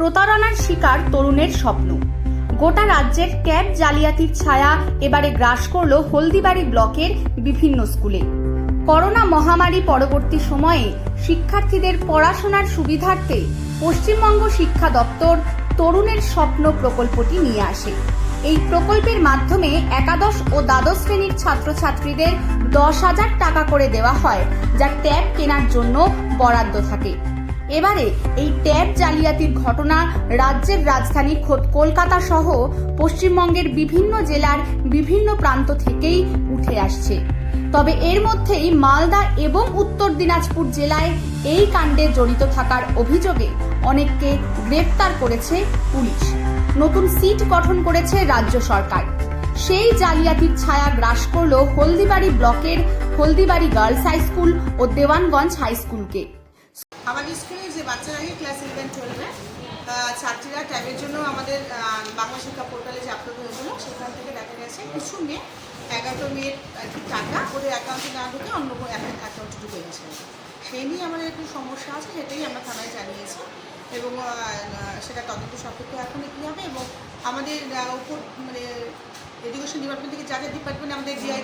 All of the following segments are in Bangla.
প্রতারণার শিকার তরুণের স্বপ্ন। গোটা রাজ্যের ক্যাব জালিয়াতির ছায়া এবারে গ্রাস করল হলদিবাড়ি ব্লকের বিভিন্ন স্কুলে। করোনা মহামারী পরবর্তী সময়ে শিক্ষার্থীদের পড়াশোনার সুবিধার্থে পশ্চিমবঙ্গ শিক্ষা দপ্তর তরুণের স্বপ্ন প্রকল্পটি নিয়ে আসে। এই প্রকল্পের মাধ্যমে একাদশ ও দ্বাদশ শ্রেণির ছাত্রছাত্রীদের দশ হাজার টাকা করে দেওয়া হয়, যা ট্যাব কেনার জন্য বরাদ্দ থাকে। এবারে এই ট্যাব জালিয়াতির ঘটনা রাজ্যের রাজধানী খোদ কলকাতা সহ পশ্চিমবঙ্গের বিভিন্ন জেলার বিভিন্ন প্রান্ত থেকেই উঠে আসছে। তবে এর মধ্যেই মালদা এবং উত্তর দিনাজপুর জেলায় এই কাণ্ডে জড়িত থাকার অভিযোগে অনেককে গ্রেপ্তার করেছে পুলিশ। নতুন সিট গঠন করেছে রাজ্য সরকার। সেই জালিয়াতির ছায়া গ্রাস করল হলদিবাড়ি ব্লকের হলদিবাড়ি গার্লস হাই স্কুল ও দেওয়ানগঞ্জ হাই স্কুলকে। আমাদের স্কুলে যে বাচ্চারা আগে ক্লাস ইলেভেন টুয়েলভে ছাত্রীরা ট্যাবের জন্য আমাদের বাংলা শিক্ষা পোর্টালে যে আপলোড হয়েছিল, সেখান থেকে দেখা গেছে কিছু মেয়ে, এগারোটা মেয়ের টাকা, ওদের অ্যাকাউন্টে না ঢুকে অন্য কোনো অ্যাকাউন্টে ঢুকে গেছে। সেই নিয়ে আমাদের একটু সমস্যা আছে, সেটাই আমরা থানায় জানিয়েছি এবং সেটা তদন্ত সাপেক্ষে এখন কী হবে এবং আমাদের উপর মানে এডুকেশন ডিপার্টমেন্ট থেকে যা যা ডিপার্টমেন্ট আমাদের ডিআই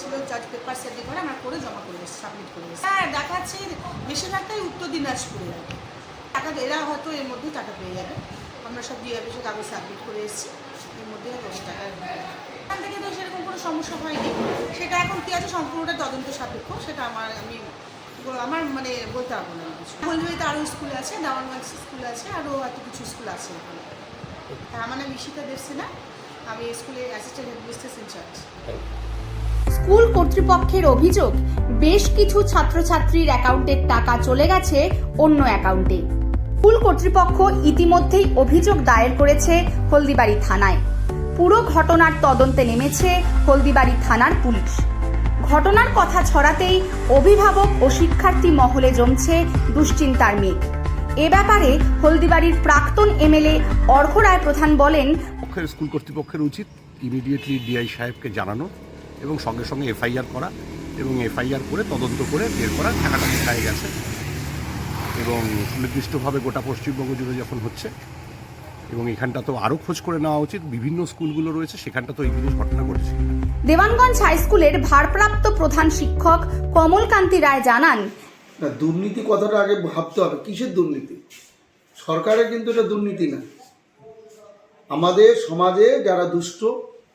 ছিল জাজ পেপার সেটিং করে আমরা করে জমা করে এসেছি সাবমিট করে এসেছি। হ্যাঁ দেখাচ্ছে বেশিরভাগটাই উত্তর দিনাজপুরে। টাকা এরা হয়তো এর মধ্যেই টাকা পেয়ে যাবে। আমরা সব দিয়ে অফিসে কাগজ সাবমিট করে এসেছি। এর মধ্যে হয়তো টাকা এখান থেকে তো সেরকম কোনো সমস্যা হয়নি। সেটা এখন কী আছে সম্পূর্ণটা তদন্ত সাপেক্ষ, সেটা আমার আমি আমার মানে বলতে পারব না কিছু। হলদিবাড়িতে আরও স্কুল আছে দাওয়ানগঞ্জ স্কুল আছে, আরও হয়তো কিছু স্কুল আছে ওখানে হ্যাঁ আমার নাম ঈশিতা দেবসেনা। আমি স্কুলে অ্যাসিস্ট্যান্ট হেডমিস্ট্রেস ইনচার্জ স্কুল কর্তৃপক্ষের অভিযোগ, বেশ কিছু ছাত্রছাত্রীর অ্যাকাউন্টের টাকা চলে গেছে অন্য অ্যাকাউন্টে। স্কুল কর্তৃপক্ষ ইতিমধ্যেই অভিযোগ দায়ের করেছে হলদিবাড়ি থানায়। পুরো ঘটনার তদন্তে নেমেছে হলদিবাড়ি থানার পুলিশ। ঘটনার কথা ছড়াতেই অভিভাবক ও শিক্ষার্থী মহলে জমছে দুশ্চিন্তার মেঘ। এ ব্যাপারে হলদিবাড়ির প্রাক্তন এমএলএ অর্ঘ রায় প্রধান বলেন স্কুল কর্তৃপক্ষের উচিত ইমিডিয়েটলি ডিআই সাহেবকে জানানো। এবং সঙ্গে সঙ্গে এফআইআর করা এবং এফআইআর করে তদন্ত করে বের করা টাকাটা কোথায় গেছে। এবং সুনির্দিষ্টভাবে গোটা পশ্চিমবঙ্গ জুড়ে যখন হচ্ছে এবং এখানটা তো আরও খোঁজ করে নেওয়া উচিত বিভিন্ন স্কুলগুলো রয়েছে সেখানটা তো এই জিনিস ঘটনা ঘটছে। দেওয়ানগঞ্জ হাই স্কুলের ভারপ্রাপ্ত প্রধান শিক্ষক কমলকান্তি রায় জানান না দুর্নীতি কথাটা আগে ভাবতে হবে। কিসের দুর্নীতি? সরকারের কিন্তু এটা দুর্নীতি না। আমাদের সমাজে যারা দুষ্ট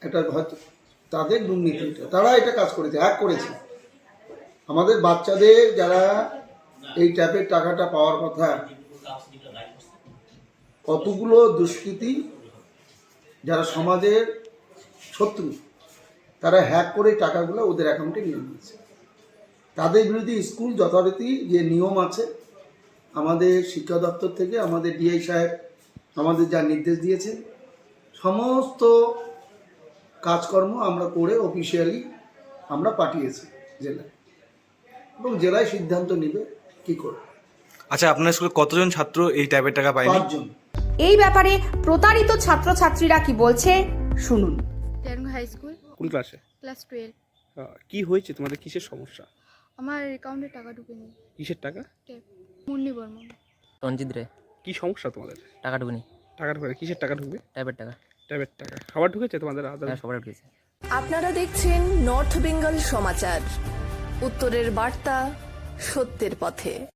এটা হয়তো তাদের দুর্নীতি এটা তারা এটা কাজ করেছে হ্যাক করেছে। আমাদের বাচ্চাদের যারা এই ট্যাপের টাকাটা পাওয়ার কথা, কতগুলো দুষ্কৃতী যারা সমাজের শত্রু, তারা হ্যাক করে টাকাগুলো ওদের অ্যাকাউন্টে নিয়ে নিয়েছে। তাদের বিরুদ্ধে স্কুল যথারীতি যে নিয়ম আছে, আমাদের শিক্ষা দপ্তর থেকে আমাদের ডিআই সাহেব আমাদের যা নির্দেশ দিয়েছে সমস্ত কাজকর্ম আমরা করে অফিসিয়ালি আমরা পাঠিয়েছি জেলায়। এবং জেলায় সিদ্ধান্ত নেবে কি করে আচ্ছা আপনার স্কুলে কতজন ছাত্র? এই ট্যাবের টাকা পায়নি? পাঁচজন। এই ব্যাপারে প্রতারিত ছাত্রছাত্রীরা কি বলছে শুনুন। টেরঙ্গ হাই স্কুল। কোন ক্লাসে? Class twelve. কি হয়েছে? তোমাদের কিসের সমস্যা? আমার অ্যাকাউন্টে টাকা ঢুকেনি। কিসের টাকা? মুন্নি বর্মন। রঞ্জিত রে। কি সমস্যা তোমাদের? টাকা ঢুকুনি। টাকা ঢুকে কিসের টাকা ঢুকবে? টাইপের টাকা। ট্যাবের টাকা। খাবার ঢুকেছে তোমাদের আদার হ্যাঁ সবার ঢুকেছে। আপনারা দেখছেন নর্থ বেঙ্গল সমাচার। উত্তরের বার্তা সত্যের পথে।